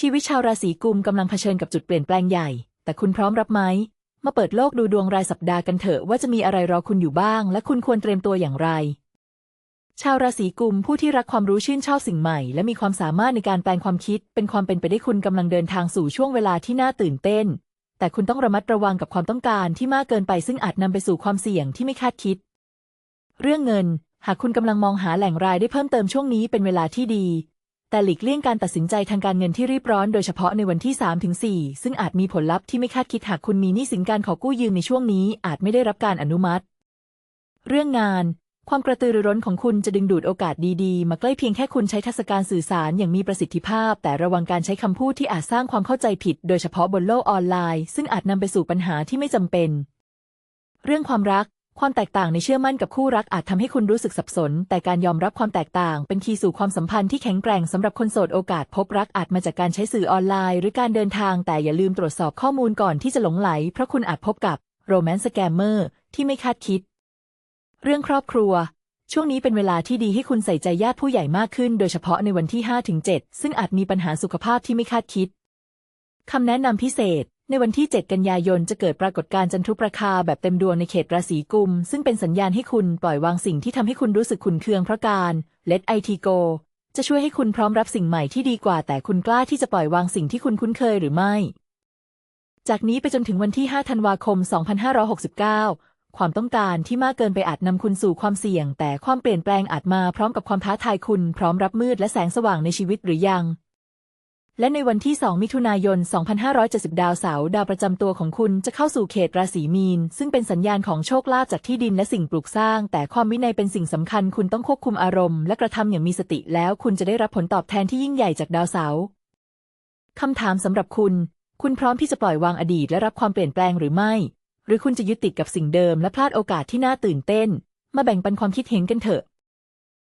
ชีวิตชาวราศีกุมกำลังเผชิญกับจุดเปลี่ยนแปลงใหญ่ แต่คุณพร้อมรับไหม มาเปิดโลกดูดวงรายสัปดาห์กันเถอะว่าจะมีอะไรรอคุณอยู่บ้าง และคุณควรเตรียมตัวอย่างไร ชาวราศีกุมผู้ที่รักความรู้ชื่นชอบสิ่งใหม่ และมีความสามารถในการแปลงความคิด เป็นความเป็นไปได้คุณกำลังเดินทางสู่ช่วงเวลาที่น่าตื่นเต้น แต่คุณต้องระมัดระวังกับความต้องการที่มากเกินไปซึ่งอาจนำไปสู่ความเสี่ยงที่ไม่คาดคิด เรื่องเงิน หากคุณกำลังมองหาแหล่งรายได้เพิ่มเติมช่วงนี้เป็นเวลาที่ดี แต่หลีกเลี่ยงการตัดสินใจทางการเงินที่รีบร้อนโดยเฉพาะในวันที่ 3-4 ซึ่งอาจมีผลลัพธ์ที่ไม่คาดคิดหากคุณมีหนี้สินการขอกู้ยืมในช่วงนี้อาจไม่ได้รับการอนุมัติ เรื่องงาน ความกระตือรือร้นของคุณจะดึงดูดโอกาสดีๆ มาใกล้เพียงแค่คุณใช้ทัศการสื่อสารอย่างมีประสิทธิภาพ แต่ระวังการใช้คำพูดที่อาจสร้างความเข้าใจผิด โดยเฉพาะบนโลกออนไลน์ ซึ่งอาจนำไปสู่ปัญหาที่ไม่จำเป็น เรื่องความรัก ความแตกต่างในเชื่อมั่นกับคู่รักอาจทำให้คุณรู้สึกสับสน แต่การยอมรับความแตกต่าง เป็นคีย์สู่ความสัมพันธ์ที่แข็งแกร่งสำหรับคนโสดโอกาสพบรักอาจมาจากการใช้สื่อออนไลน์ หรือการเดินทาง แต่อย่าลืมตรวจสอบข้อมูลก่อนที่จะหลงไหล เพราะคุณอาจพบกับโรแมนต์สแกมเมอร์ที่ไม่คาดคิด เรื่องครอบครัว ช่วงนี้เป็นเวลาที่ดีให้คุณใส่ใจญาติผู้ใหญ่มากขึ้น โดยเฉพาะในวันที่5-7ซึ่งอาจมีปัญหาสุขภาพที่ไม่คาดคิดคำแนะนำพิเศษ ในวันที่ 7 กันยายนจะเกิดปรากฏการณ์จันทรุปราคาแบบเต็มดวงในเขตราศีกุม ซึ่งเป็นสัญญาณให้คุณปล่อยวางสิ่งที่ทำให้คุณรู้สึกขุนเคืองเพราะการ Let IT Go จะช่วยให้คุณพร้อมรับสิ่งใหม่ที่ดีกว่า แต่คุณกล้าที่จะปล่อยวางสิ่งที่คุณคุ้นเคยหรือไม่ จากนี้ไปจนถึงวันที่ 5 ธันวาคม 2569 ความต้องการที่มากเกินไปอาจนำคุณสู่ความเสี่ยง แต่ความเปลี่ยนแปลงอาจมาพร้อมกับความท้าทายคุณพร้อมรับมืดและแสงสว่างในชีวิตหรือยัง และในวันที่ 2 มิถุนายน 2570 ดาวเสาร์ดาวประจำตัวของคุณจะเข้าสู่เขตราศีมีน ซึ่งเป็นสัญญาณของโชคลาภจากที่ดินและสิ่งปลูกสร้าง แต่ความวินัยเป็นสิ่งสำคัญ คุณต้องควบคุมอารมณ์และกระทำอย่างมีสติแล้วคุณจะได้รับผลตอบแทนที่ยิ่งใหญ่จากดาวเสาร์คำถามสำหรับคุณ คุณพร้อมที่จะปล่อยวางอดีตและรับความเปลี่ยนแปลงหรือไม่ หรือคุณจะยึดติดกับสิ่งเดิมและพลาดโอกาสที่น่าตื่นเต้น มาแบ่งปันความคิดเห็นกันเถอะ